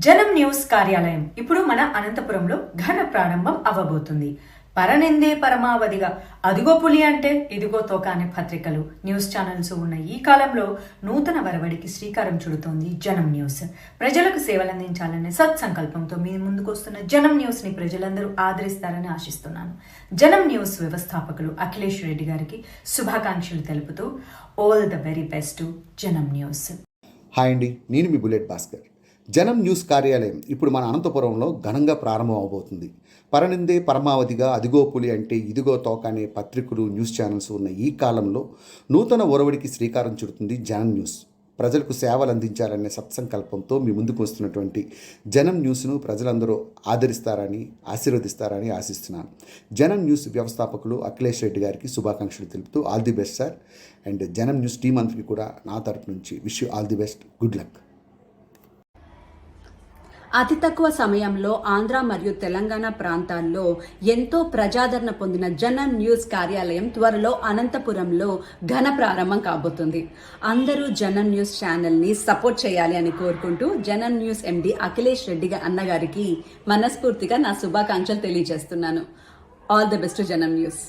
జనం న్యూస్ కార్యాలయం. ఇప్పుడు మన అనంతపురంలో ఘన ప్రారంభం అవ్వబోతుంది పరనిందే పరమావధిగా. అదిగో పులి అంటే ఇదిగో తోక అనే పత్రికలు. న్యూస్ ఛానల్స్ ఉన్న ఈ కాలంలో నూతన వరవడికి శ్రీకారం చుడుతోంది జనం న్యూస్. ప్రజలకు సేవలందించాలనే సత్సంకల్పంతో మీ ముందుకు వస్తున్న జనం న్యూస్ని ప్రజలందరూ ఆదరిస్తారని ఆశిస్తున్నాను. జనం న్యూస్ వ్యవస్థాపకులు అఖిలేష్ రెడ్డి గారికి శుభాకాంక్షలు తెలుపుతూ all the very best Janam news. Hi అండి నేను మీ బుల్లెట్ భాస్కర్. జనం న్యూస్ కార్యాలయం ఇప్పుడు మన అనంతపురంలో ఘనంగా ప్రారంభం అవబోతుంది. పరనిందే పరమావధిగా అదిగో పులి అంటే ఇదిగో తోక అనే పత్రికలు న్యూస్ ఛానల్స్ ఉన్న ఈ కాలంలో నూతన ఒరవడికి శ్రీకారం చుడుతుంది జనం న్యూస్. ప్రజలకు సేవలు అందించాలనే సత్సంకల్పంతో మీ ముందుకు వస్తున్నటువంటి జనం న్యూస్ను ప్రజలందరూ ఆదరిస్తారని ఆశీర్వదిస్తారని ఆశిస్తున్నాను. జనం న్యూస్ వ్యవస్థాపకులు అఖిలేష్ రెడ్డి గారికి శుభాకాంక్షలు తెలుపుతూ all the best sir. And Janam news team అందరికీ కూడా నా తరపు నుంచి wish you all the best. Good luck. అతి తక్కువ సమయంలో ఆంధ్ర మరియు తెలంగాణ ప్రాంతాల్లో ఎంతో ప్రజాదరణ పొందిన జనం న్యూస్ కార్యాలయం త్వరలో అనంతపురంలో ఘన ప్రారంభం కాబోతుంది. అందరూ జనం న్యూస్ ఛానల్ని సపోర్ట్ చేయాలి అని కోరుకుంటూ జనం న్యూస్ ఎండి అఖిలేష్ రెడ్డి అన్నగారికి మనస్ఫూర్తిగా నా శుభాకాంక్షలు తెలియజేస్తున్నాను. All the best Janam news.